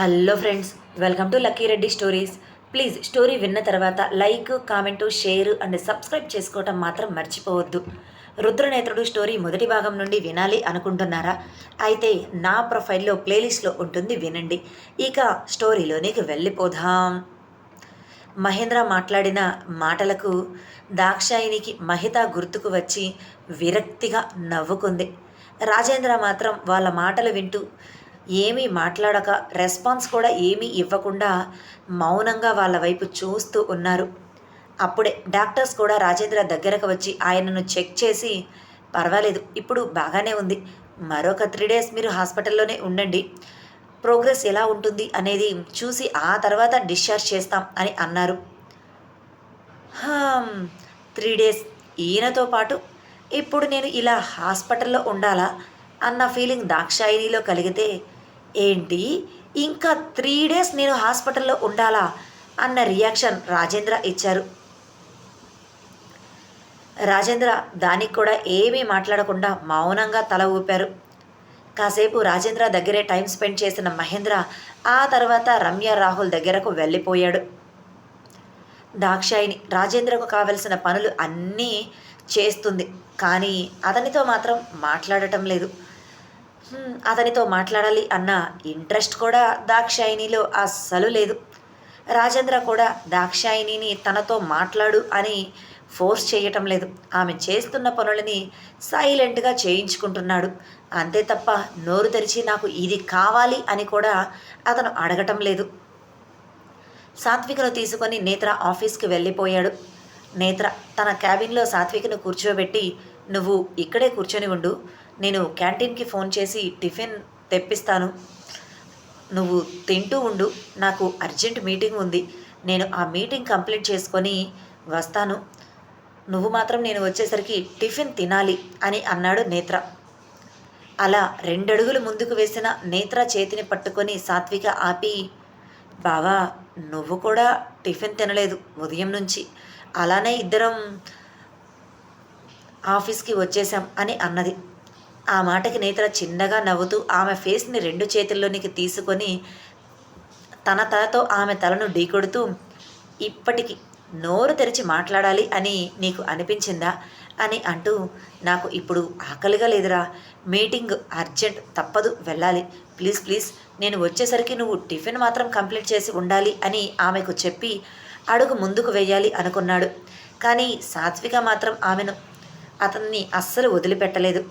Hello friends welcome to lucky Reddy stories please story విన్న తర్వాత like comment share and subscribe చేసుకోవటం మాత్రం మర్చిపోవద్దు. రుద్రనేత్రుడు స్టోరీ మొదటి భాగం నుండి వినాలి అనుకుంటున్నారా? అయితే నా ప్రొఫైల్లో ప్లేలిస్ట్లో ఉంటుంది వినండి. ఇక స్టోరీలోనికి వెళ్ళిపోదాం. మహేంద్ర మాట్లాడిన మాటలకు దాక్షాయినికి మహిత గుర్తుకు వచ్చి విరక్తిగా నవ్వుకుంది. రాజేంద్ర మాత్రం వాళ్ళ మాటలు వింటూ ఏమీ మాట్లాడక రెస్పాన్స్ కూడా ఏమీ ఇవ్వకుండా మౌనంగా వాళ్ళ వైపు చూస్తూ ఉన్నారు. అప్పుడే డాక్టర్స్ కూడా రాజేంద్ర దగ్గరకు వచ్చి ఆయనను చెక్ చేసి పర్వాలేదు ఇప్పుడు బాగానే ఉంది. మరొక త్రీ డేస్ మీరు హాస్పిటల్లోనే ఉండండి. ప్రోగ్రెస్ ఎలా ఉంటుంది అనేది చూసి ఆ తర్వాత డిశ్చార్జ్ చేస్తాం అని అన్నారు. త్రీ డేస్ ఈయనతో పాటు. ఇప్పుడు నేను ఇలా హాస్పిటల్లో ఉండాలా? అన్న ఫీలింగ్ దాక్షాయినిలో కలిగితే ఏంటి? ఇంకా త్రీ డేస్ నేను హాస్పిటల్లో ఉండాలా? అన్న రియాక్షన్ రాజేంద్ర ఇచ్చారు. రాజేంద్ర దానికి కూడా ఏమీ మాట్లాడకుండా మౌనంగా తల ఊపారు. కాసేపు రాజేంద్ర దగ్గరే టైం స్పెండ్ చేసిన మహేంద్ర ఆ తర్వాత రమ్య రాహుల్ దగ్గరకు వెళ్ళిపోయాడు. దాక్షాయిని రాజేంద్రకు కావలసిన పనులు అన్నీ చేస్తుంది కానీ అతనితో మాత్రం మాట్లాడటం లేదు. అతనితో మాట్లాడాలి అన్న ఇంట్రెస్ట్ కూడా దాక్షాయినిలో అస్సలు లేదు. రాజేంద్ర కూడా దాక్షాయినిని తనతో మాట్లాడు అని ఫోర్స్ చేయటం లేదు. ఆమె చేస్తున్న పనులని సైలెంట్గా చేయించుకుంటున్నాడు. అంతే తప్ప నోరు తెరిచి నాకు ఇది కావాలి అని కూడా అతను అడగటం లేదు. సాత్వికను తీసుకొని నేత్ర ఆఫీస్కి వెళ్ళిపోయాడు. నేత్ర తన క్యాబిన్లో సాత్వికను కూర్చోబెట్టి నువ్వు ఇక్కడే కూర్చొని ఉండు. నేను క్యాంటీన్కి ఫోన్ చేసి టిఫిన్ తెప్పిస్తాను. నువ్వు తింటూ ఉండు. నాకు అర్జెంట్ మీటింగ్ ఉంది. నేను ఆ మీటింగ్ కంప్లీట్ చేసుకొని వస్తాను. నువ్వు మాత్రం నేను వచ్చేసరికి టిఫిన్ తినాలి అని అన్నాడు నేత్ర. అలా రెండడుగులు ముందుకు వేసిన నేత్ర చేతిని పట్టుకొని సాత్విక ఆపి బావా నువ్వు కూడా టిఫిన్ తినలేదు ఉదయం నుంచి. అలానే ఇద్దరం ఆఫీస్కి వచ్చేసాం అని అన్నది. ఆ మాటకి నేత్ర చిన్నగా నవ్వుతూ ఆమె ఫేస్ని రెండు చేతుల్లోనికి తీసుకొని తన తలతో ఆమె తలను ఢీకొడుతూ ఇప్పటికి నోరు తెరిచి మాట్లాడాలి అని నీకు అనిపించిందా? అని అంటూ నాకు ఇప్పుడు ఆకలిగా లేదురా. మీటింగ్ అర్జెంట్ తప్పదు. వెళ్ళాలి. Please please. నేను వచ్చేసరికి నువ్వు టిఫిన్ మాత్రం కంప్లీట్ చేసి ఉండాలి అని ఆమెకు చెప్పి అడుగు ముందుకు వేయాలి అనుకున్నాడు. కానీ సాత్విక మాత్రం ఆమెను అతన్ని అస్సలు వదిలిపెట్టలేదు.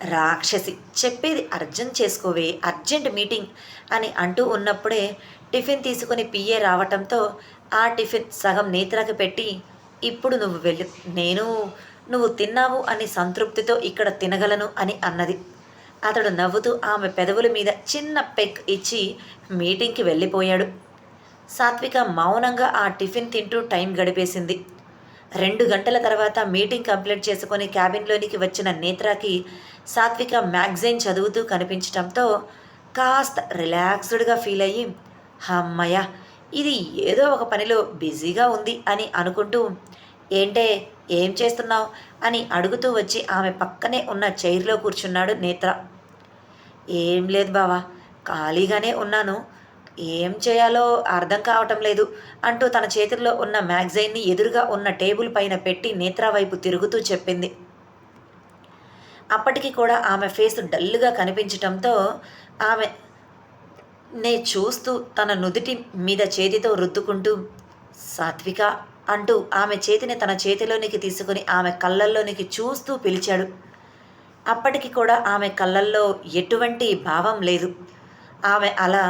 రాక్షసి. చెప్పేది అర్జం చేసుకోవే అర్జెంట్ మీటింగ్ అని అంటూ ఉన్నప్పుడే టిఫిన్ తీసుకుని పిఏ రావటంతో ఆ టిఫిన్ సగం నేత్రకి పెట్టి ఇప్పుడు నువ్వు వెళ్ళు నేను నువ్వు తిన్నావు అని సంతృప్తితో ఇక్కడ తినగలను అని అన్నది. అతడు నవ్వుతూ ఆమె పెదవుల మీద చిన్న పెక్ ఇచ్చి మీటింగ్కి వెళ్ళిపోయాడు. సాత్విక మౌనంగా ఆ టిఫిన్ తింటూ టైం గడిపేసింది. రెండు గంటల తర్వాత మీటింగ్ కంప్లీట్ చేసుకొని క్యాబిన్లోనికి వచ్చిన నేత్రాకి సాత్విక మ్యాగజైన్ చదువుతూ కనిపించటంతో కాస్త రిలాక్స్డ్గా ఫీల్ అయ్యి అమ్మయ్య ఇది ఏదో ఒక పనిలో బిజీగా ఉంది అని అనుకుంటూ ఏంటే ఏం చేస్తున్నావు? అని అడుగుతూ వచ్చి ఆమె పక్కనే ఉన్న చైర్లో కూర్చున్నాడు నేత్ర. ఏం లేదు బావా ఖాళీగానే ఉన్నాను. ఏం చేయాలో అర్థం కావటం లేదు అంటూ తన చేతుల్లో ఉన్న మ్యాగజైన్ని ఎదురుగా ఉన్న టేబుల్ పైన పెట్టి నేత్ర వైపు తిరుగుతూ చెప్పింది. అప్పటికి కూడా ఆమె ఫేస్ డల్గా కనిపించటంతో ఆమె నే చూస్తూ తన నుదుటి మీద చేతితో రుద్దుకుంటూ సాత్విక అంటూ ఆమె చేతిని తన చేతిలోనికి తీసుకుని ఆమె కళ్ళల్లోనికి చూస్తూ పిలిచాడు. అప్పటికి కూడా ఆమె కళ్ళల్లో ఎటువంటి భావం లేదు. ఆమె అలా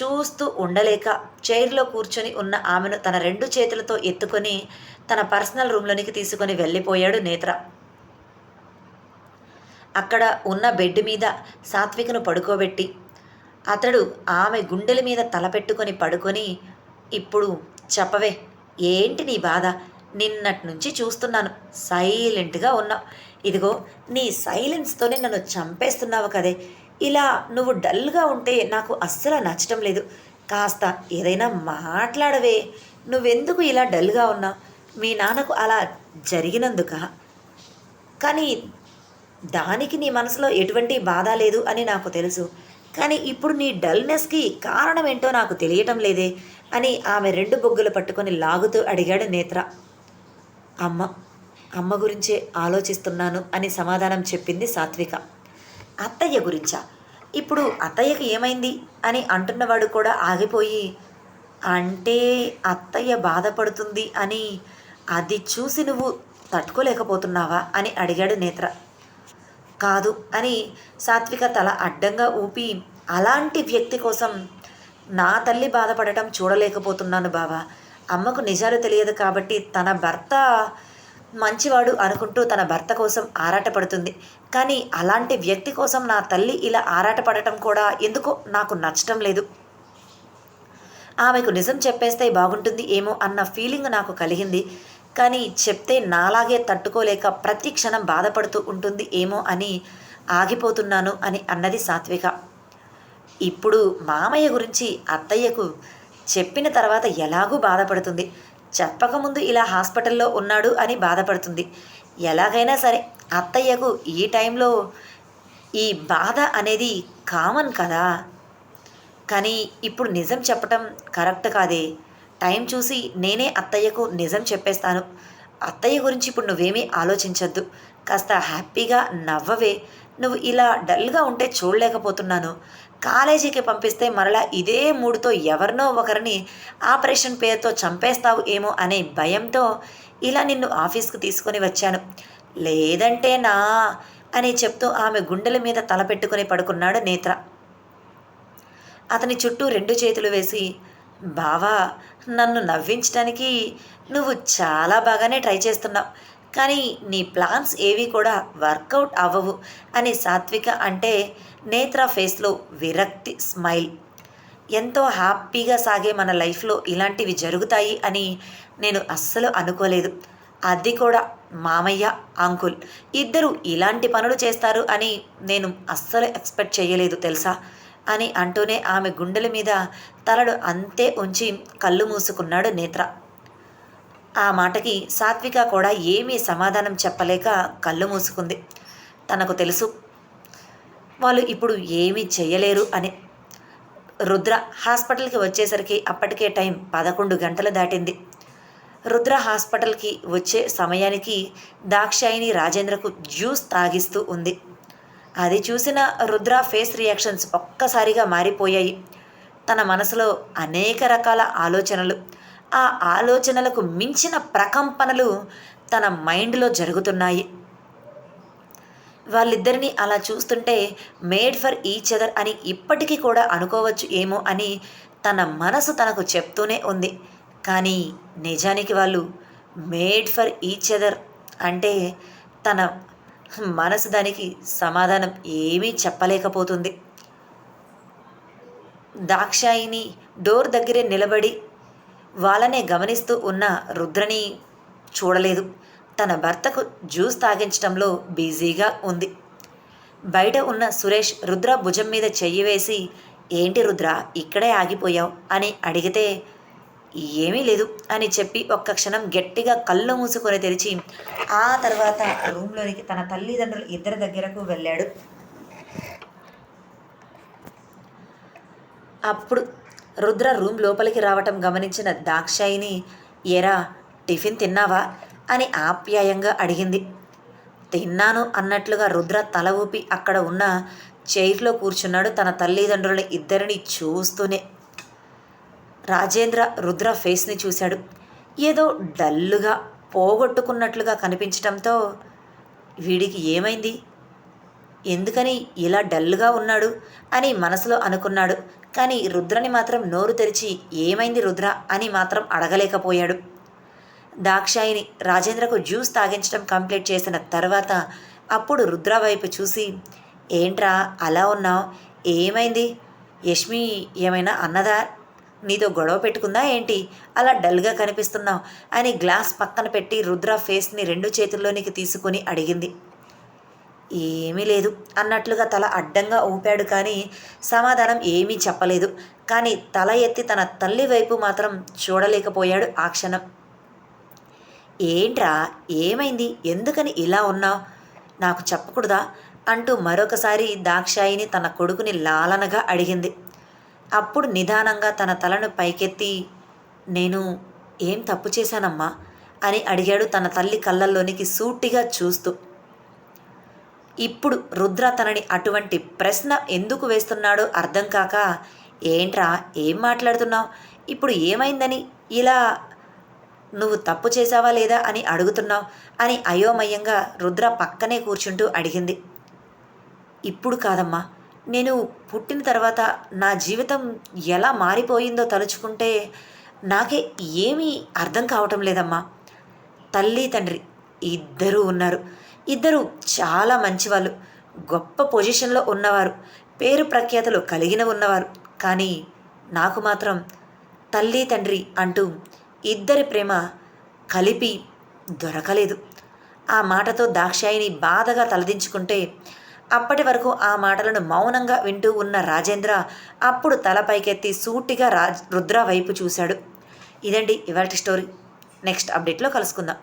చూస్తూ ఉండలేక చైర్లో కూర్చొని ఉన్న ఆమెను తన రెండు చేతులతో ఎత్తుకొని తన పర్సనల్ రూమ్లోనికి తీసుకొని వెళ్ళిపోయాడు నేత్ర. అక్కడ ఉన్న బెడ్ మీద సాత్వికను పడుకోబెట్టి అతడు ఆమె గుండెల మీద తలపెట్టుకొని పడుకొని ఇప్పుడు చెప్పవే ఏంటి నీ బాధ? నిన్నటి నుంచి చూస్తున్నాను సైలెంట్గా ఉన్నావు. ఇదిగో నీ సైలెన్స్తోనే నన్ను చంపేస్తున్నావు కదే. ఇలా నువ్వు డల్గా ఉంటే నాకు అస్సలు నచ్చటం లేదు. కాస్త ఏదైనా మాట్లాడవే. నువ్వెందుకు ఇలా డల్గా ఉన్నావు? మీ నాన్నకు అలా జరిగినందుక? కానీ దానికి నీ మనసులో ఎటువంటి బాధ లేదు అని నాకు తెలుసు. కానీ ఇప్పుడు నీ డల్నెస్కి కారణం ఏంటో నాకు తెలియటం లేదే అని ఆమె రెండు బొగ్గులు పట్టుకొని లాగుతూ అడిగాడు నేత్ర. అమ్మ అమ్మ గురించే ఆలోచిస్తున్నాను అని సమాధానం చెప్పింది సాత్విక. అత్తయ్య గురించా? ఇప్పుడు అత్తయ్యకి ఏమైంది? అని అంటున్నవాడు కూడా ఆగిపోయి అంటే అత్తయ్య బాధపడుతుంది అని అది చూసి నువ్వు తట్టుకోలేకపోతున్నావా? అని అడిగాడు నేత్ర. కాదు అని సాత్విక తల అడ్డంగా ఊపి అలాంటి వ్యక్తి కోసం నా తల్లి బాధపడటం చూడలేకపోతున్నాను బావా. అమ్మకు నిజాలు తెలియదు కాబట్టి తన భర్త మంచివాడు అనుకుంటూ తన భర్త కోసం ఆరాటపడుతుంది. కానీ అలాంటి వ్యక్తి కోసం నా తల్లి ఇలా ఆరాటపడటం కూడా ఎందుకో నాకు నచ్చటం లేదు. ఆమెకు నిజం చెప్పేస్తే బాగుంటుంది ఏమో అన్న ఫీలింగ్ నాకు కలిగింది. కానీ చెప్తే నాలాగే తట్టుకోలేక ప్రతి క్షణం బాధపడుతూ ఉంటుంది ఏమో అని ఆగిపోతున్నాను అని అన్నది సాత్విక. ఇప్పుడు మామయ్య గురించి అత్తయ్యకు చెప్పిన తర్వాత ఎలాగూ బాధపడుతుంది. చెప్పకముందు ఇలా హాస్పిటల్లో ఉన్నాడు అని బాధపడుతుంది. ఎలాగైనా సరే అత్తయ్యకు ఈ టైంలో ఈ బాధ అనేది కామన్ కదా. కానీ ఇప్పుడు నిజం చెప్పటం కరెక్ట్ కాదే? టైం చూసి నేనే అత్తయ్యకు నిజం చెప్పేస్తాను. అత్తయ్య గురించి ఇప్పుడు నువ్వేమీ ఆలోచించద్దు. కాస్త హ్యాపీగా నవ్వవే. నువ్వు ఇలా డల్గా ఉంటే చూడలేకపోతున్నాను. కాలేజీకి పంపిస్తే మరలా ఇదే మూడుతో ఎవరినో ఒకరిని ఆపరేషన్ పేరుతో చంపేస్తావు ఏమో అనే భయంతో ఇలా నిన్ను ఆఫీస్కు తీసుకొని వచ్చాను. లేదంటే నా అని చెప్తూ ఆమె గుండెల మీద తల పెట్టుకుని పడుకున్నాడు నేత్ర. అతని చుట్టూ రెండు చేతులు వేసి బావా నన్ను నవ్వించడానికి నువ్వు చాలా బాగానే ట్రై చేస్తున్నావు. కానీ నీ ప్లాన్స్ ఏవి కూడా వర్కౌట్ అవ్వవు అని సాత్విక అంటే నేత్ర ఫేస్లో విరక్తి స్మైల్. ఎంతో హ్యాపీగా సాగే మన లైఫ్లో ఇలాంటివి జరుగుతాయి అని నేను అస్సలు అనుకోలేదు. అది కూడా మామయ్య అంకుల్ ఇద్దరు ఇలాంటి పనులు చేస్తారు అని నేను అస్సలు ఎక్స్పెక్ట్ చేయలేదు తెలుసా? అని అంటూనే ఆమె గుండెల మీద తలడు అంతే ఉంచి కళ్ళు మూసుకున్నాడు నేత్ర. ఆ మాటకి సాత్విక కూడా ఏమీ సమాధానం చెప్పలేక కళ్ళు మూసుకుంది. తనకు తెలుసు వాళ్ళు ఇప్పుడు ఏమీ చేయలేరు అని. రుద్ర హాస్పిటల్కి వచ్చేసరికి అప్పటికే టైం పదకొండు గంటలు దాటింది. రుద్ర హాస్పిటల్కి వచ్చే సమయానికి దాక్షాయిని రాజేంద్రకు జ్యూస్ తాగిస్తూ ఉంది. అది చూసిన రుద్ర ఫేస్ రియాక్షన్స్ ఒక్కసారిగా మారిపోయాయి. తన మనసులో అనేక రకాల ఆలోచనలు. ఆ ఆలోచనలకు మించిన ప్రకంపనలు తన మైండ్లో జరుగుతున్నాయి. వాళ్ళిద్దరిని అలా చూస్తుంటే మేడ్ ఫర్ ఈచ్ అదర్ అని ఇప్పటికీ కూడా అనుకోవచ్చు ఏమో అని తన మనసు తనకు చెప్తూనే ఉంది. కానీ నిజానికి వాళ్ళు మేడ్ ఫర్ ఈచ్ అదర్ అంటే తన మనసు దానికి సమాధానం ఏమీ చెప్పలేకపోతుంది. దాక్షాయిని డోర్ దగ్గరే నిలబడి వాళ్ళనే గమనిస్తూ ఉన్న రుద్రని చూడలేదు. తన భర్తకు జ్యూస్ తాగించడంలో బిజీగా ఉంది. బయట ఉన్న సురేష్ రుద్ర భుజం మీద చెయ్యి వేసి ఏంటి రుద్ర ఇక్కడే ఆగిపోయావు? అని అడిగితే ఏమీ లేదు అని చెప్పి ఒక్క క్షణం గట్టిగా కళ్ళు మూసుకొని తెరిచి ఆ తర్వాత రూమ్లోనికి తన తల్లిదండ్రులు ఇద్దరి దగ్గరకు వెళ్ళాడు. అప్పుడు రుద్ర రూమ్ లోపలికి రావటం గమనించిన దాక్షాయిని ఎరా టిఫిన్ తిన్నావా? అని ఆప్యాయంగా అడిగింది. తిన్నాను అన్నట్లుగా రుద్ర తల ఊపి అక్కడ ఉన్న చైర్లో కూర్చున్నాడు తన తల్లిదండ్రుల ఇద్దరిని చూస్తూనే. రాజేంద్ర రుద్ర ఫేస్ని చూశాడు. ఏదో డల్లుగా పోగొట్టుకున్నట్లుగా కనిపించటంతో వీడికి ఏమైంది? ఎందుకని ఇలా డల్గా ఉన్నాడు అని మనసులో అనుకున్నాడు. కానీ రుద్రని మాత్రం నోరు తెరిచి ఏమైంది రుద్ర అని మాత్రం అడగలేకపోయాడు. దాక్షాయిని రాజేంద్రకు జ్యూస్ తాగించడం కంప్లీట్ చేసిన తర్వాత అప్పుడు రుద్ర వైపు చూసి ఏంట్రా అలా ఉన్నావు? ఏమైంది? యష్మి ఏమైనా అన్నదా? నీతో గొడవ పెట్టుకుందా ఏంటి? అలా డల్గా కనిపిస్తున్నావు అని గ్లాస్ పక్కన పెట్టి రుద్ర ఫేస్ని రెండు చేతుల్లోనికి తీసుకుని అడిగింది. ఏమీ లేదు అన్నట్లుగా తల అడ్డంగా ఊపాడు కానీ సమాధానం ఏమీ చెప్పలేదు. కానీ తల ఎత్తి తన తల్లి వైపు మాత్రం చూడలేకపోయాడు ఆ క్షణం. ఏంట్రా? ఏమైంది? ఎందుకని ఇలా ఉన్నావు? నాకు చెప్పకూడదా? అంటూ మరొకసారి దాక్షాయిని తన కొడుకుని లాలనగా అడిగింది. అప్పుడు నిదానంగా తన తలను పైకెత్తి నేను ఏం తప్పు చేశానమ్మా? అని అడిగాడు తన తల్లి కళ్ళల్లోనికి సూటిగా చూస్తూ. ఇప్పుడు రుద్ర తనని అటువంటి ప్రశ్న ఎందుకు వేస్తున్నాడో అర్థం కాక ఏంట్రా ఏం మాట్లాడుతున్నావు? ఇప్పుడు ఏమైందని? ఇలా నువ్వు తప్పు చేశావా లేదా అని అడుగుతున్నావు? అని అయోమయంగా రుద్ర పక్కనే కూర్చుంటూ అడిగింది. ఇప్పుడు కాదమ్మా నేను పుట్టిన తర్వాత నా జీవితం ఎలా మారిపోయిందో తలుచుకుంటే నాకే ఏమీ అర్థం కావటం లేదమ్మా. తల్లి తండ్రి ఇద్దరూ ఉన్నారు. ఇద్దరు చాలా మంచివాళ్ళు. గొప్ప పొజిషన్లో ఉన్నవారు. పేరు ప్రఖ్యాతలు కలిగిన ఉన్నవారు. కానీ నాకు మాత్రం తల్లి తండ్రి అంటూ ఇద్దరి ప్రేమ కలిపి దొరకలేదు. ఆ మాటతో దాక్షాయిని బాధగా తలదించుకుంటే అప్పటి వరకు ఆ మాటలను మౌనంగా వింటూ ఉన్న రాజేంద్ర అప్పుడు తల పైకెత్తి సూటిగా రాజ్ రుద్ర వైపు చూశాడు. ఇదండి ఇవాటి స్టోరీ. నెక్స్ట్ అప్డేట్లో కలుసుకుందాం.